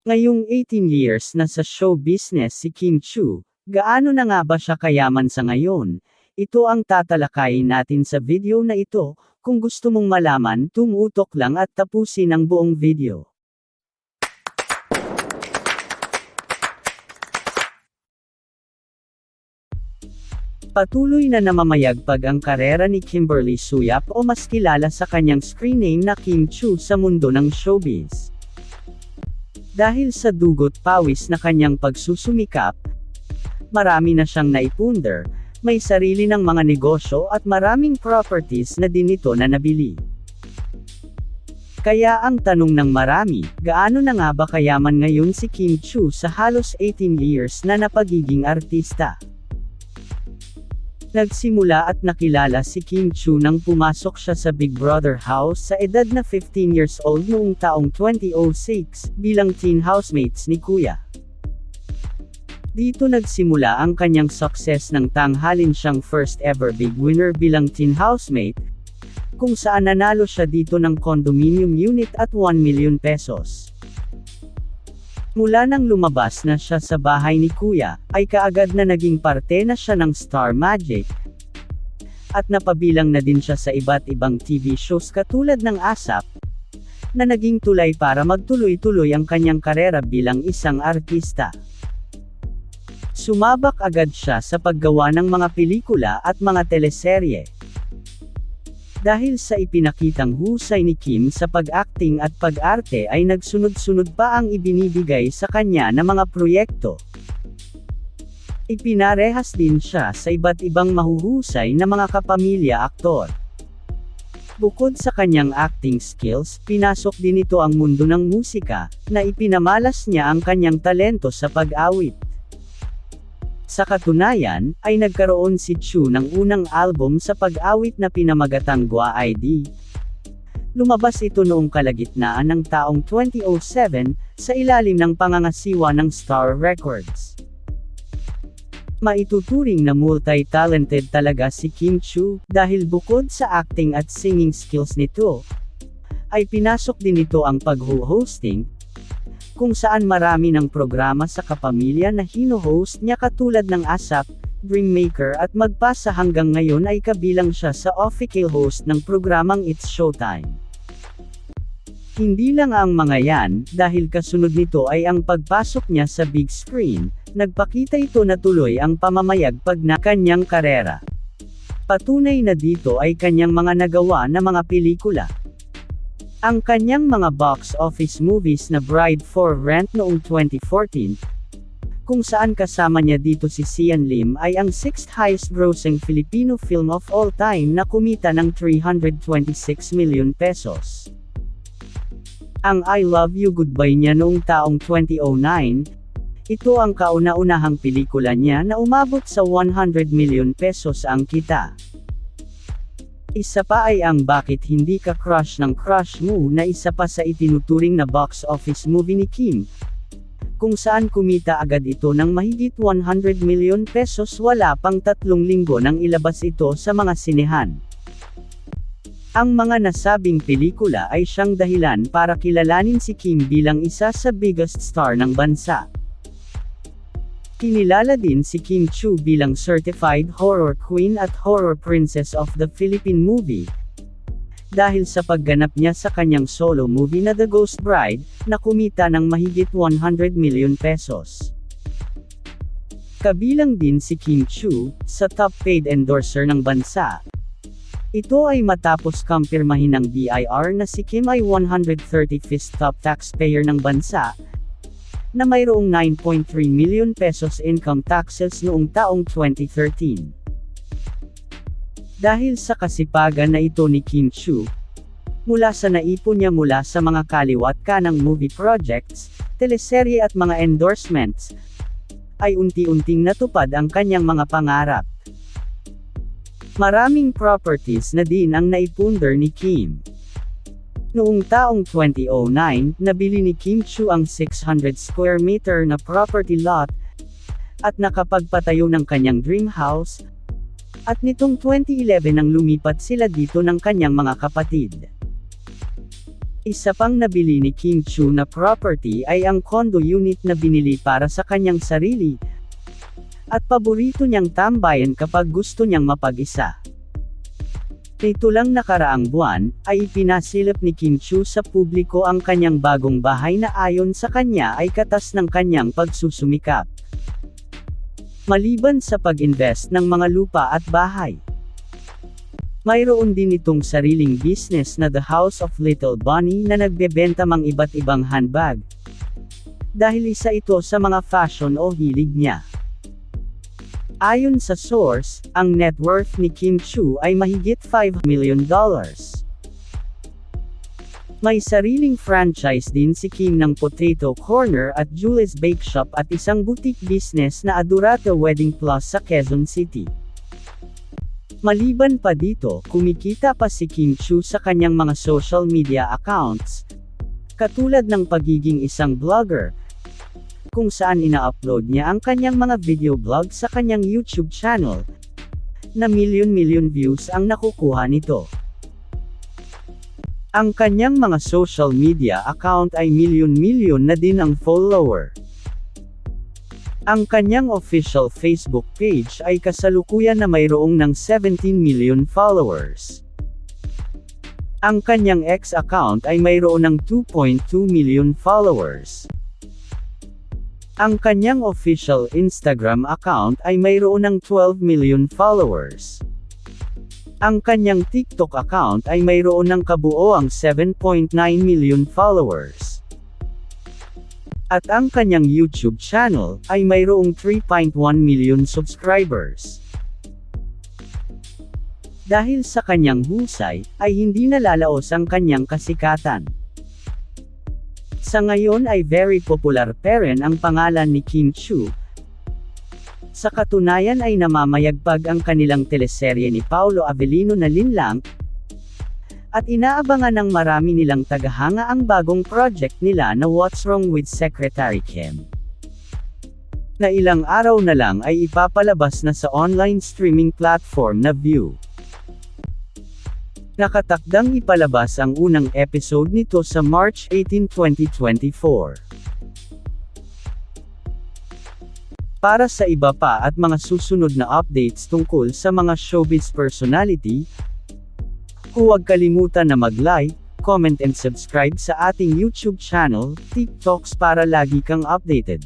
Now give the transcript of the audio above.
Ngayong 18 years na sa show business si Kim Chu, gaano na nga ba siya kayaman sa ngayon? Ito ang tatalakayin natin sa video na ito, kung gusto mong malaman, tumutok lang at tapusin ang buong video. Patuloy na namamayagpag ang karera ni Kimberly Suyap o mas kilala sa kanyang screen name na Kim Chu sa mundo ng showbiz. Dahil sa dugot pawis na kanyang pagsusumikap, marami na siyang naipunder, may sarili ng mga negosyo at maraming properties na din ito na nabili. Kaya ang tanong ng marami, gaano na nga ba kayaman ngayon si Kim Chu sa halos 18 years na napagiging artista? Nagsimula at nakilala si Kim Chu nang pumasok siya sa Big Brother house sa edad na 15 years old noong taong 2006, bilang teen housemates ni Kuya. Dito nagsimula ang kanyang success ng tanghalin siyang first ever big winner bilang teen housemate, kung saan nanalo siya dito ng condominium unit at 1 million pesos. Mula nang lumabas na siya sa bahay ni Kuya, ay kaagad na naging parte na siya ng Star Magic. At napabilang na din siya sa iba't ibang TV shows katulad ng ASAP, na naging tulay para magtuloy-tuloy ang kanyang karera bilang isang artista. Sumabak agad siya sa paggawa ng mga pelikula at mga teleserye. Dahil sa ipinakitang husay ni Kim sa pag-acting at pag-arte ay nagsunod-sunod pa ang ibinibigay sa kanya na mga proyekto. Ipinarehas din siya sa iba't ibang mahuhusay na mga kapamilya aktor. Bukod sa kanyang acting skills, pinasok din ito ang mundo ng musika, na ipinamalas niya ang kanyang talento sa pag-awit. Sa katunayan, ay nagkaroon si Chu ng unang album sa pag-awit na pinamagatang Gua ID. Lumabas ito noong kalagitnaan ng taong 2007, sa ilalim ng pangangasiwa ng Star Records. Maituturing na multi-talented talaga si Kim Chu, dahil bukod sa acting at singing skills nito, ay pinasok din ito ang pag-hosting, kung saan marami ng programa sa kapamilya na hino-host niya katulad ng ASAP, Dreammaker at Magpasa hanggang ngayon ay kabilang siya sa official host ng programang It's Showtime. Hindi lang ang mga yan, dahil kasunod nito ay ang pagpasok niya sa big screen, nagpakita ito na tuloy ang pamamayagpag na kanyang karera. Patunay na dito ay kanyang mga nagawa na mga pelikula. Ang kanyang mga box office movies na Bride for Rent noong 2014, kung saan kasama niya dito si Sian Lim ay ang 6th highest grossing Filipino film of all time na kumita ng 326 million pesos. Ang I Love You Goodbye niya noong taong 2009, ito ang kauna-unahang pelikula niya na umabot sa 100 million pesos ang kita. Isa pa ay ang bakit hindi ka crush ng crush mo na isa pa sa itinuturing na box office movie ni Kim. Kung saan kumita agad ito ng mahigit 100 million pesos wala pang tatlong linggo nang ilabas ito sa mga sinehan. Ang mga nasabing pelikula ay siyang dahilan para kilalanin si Kim bilang isa sa biggest star ng bansa. Kinilala din si Kim Chu bilang Certified Horror Queen at Horror Princess of the Philippine Movie. Dahil sa pagganap niya sa kanyang solo movie na The Ghost Bride, na kumita ng mahigit 100 million pesos. Kabilang din si Kim Chu, sa top paid endorser ng bansa. Ito ay matapos kumpirmahin ng BIR na si Kim ay 135th top taxpayer ng bansa, na mayroong 9.3 million pesos income taxes noong taong 2013. Dahil sa kasipagan na ito ni Kim Chu, mula sa naipon niya mula sa mga kaliwat kanang movie projects, teleserye at mga endorsements, ay unti-unting natupad ang kanyang mga pangarap. Maraming properties na din ang naipunder ni Kim. Noong taong 2009, nabili ni Kim Chu ang 600 square meter na property lot, at nakapagpatayo ng kanyang dream house, at nitong 2011 nang lumipat sila dito ng kanyang mga kapatid. Isa pang nabili ni Kim Chu na property ay ang condo unit na binili para sa kanyang sarili. At paborito niyang tambayan kapag gusto niyang mapag-isa. Nito lang nakaraang buwan, ay ipinasilip ni Kim Chu sa publiko ang kanyang bagong bahay na ayon sa kanya ay katas ng kanyang pagsusumikap. Maliban sa pag-invest ng mga lupa at bahay. Mayroon din itong sariling business na The House of Little Bunny na nagbebenta mang iba't ibang handbag. Dahil isa ito sa mga fashion o hilig niya. Ayon sa source, ang net worth ni Kim Chu ay mahigit $5 million. dollars. May sariling franchise din si Kim ng Potato Corner at Julie's Bake Shop at isang boutique business na Adurata Wedding Plus sa Quezon City. Maliban pa dito, kumikita pa si Kim Chu sa kanyang mga social media accounts, katulad ng pagiging isang blogger, kung saan ina-upload niya ang kanyang mga video blog sa kanyang YouTube channel, na milyon-milyon views ang nakukuha nito. Ang kanyang mga social media account ay milyon-milyon na din ang follower. Ang kanyang official Facebook page ay kasalukuyan na mayroong ng 17 million followers. Ang kanyang X account ay mayroon ng 2.2 million followers. Ang kanyang official Instagram account ay mayroon ng 12 million followers. Ang kanyang TikTok account ay mayroon ng kabuoang 7.9 million followers. At ang kanyang YouTube channel ay mayroong 3.1 million subscribers. Dahil sa kanyang husay, ay hindi nalalaos ang kanyang kasikatan. Sa ngayon ay very popular pa rin ang pangalan ni Kim Chu. Sa katunayan ay namamayagpag ang kanilang teleserye ni Paulo Avellino na Linlang, at inaabangan ng marami nilang tagahanga ang bagong project nila na What's Wrong with Secretary Kim. Na ilang araw na lang ay ipapalabas na sa online streaming platform na View. Nakatakdang ipalabas ang unang episode nito sa March 18, 2024. Para sa iba pa at mga susunod na updates tungkol sa mga showbiz personality, huwag kalimutan na mag-like, comment and subscribe sa ating YouTube channel, TikToks para lagi kang updated.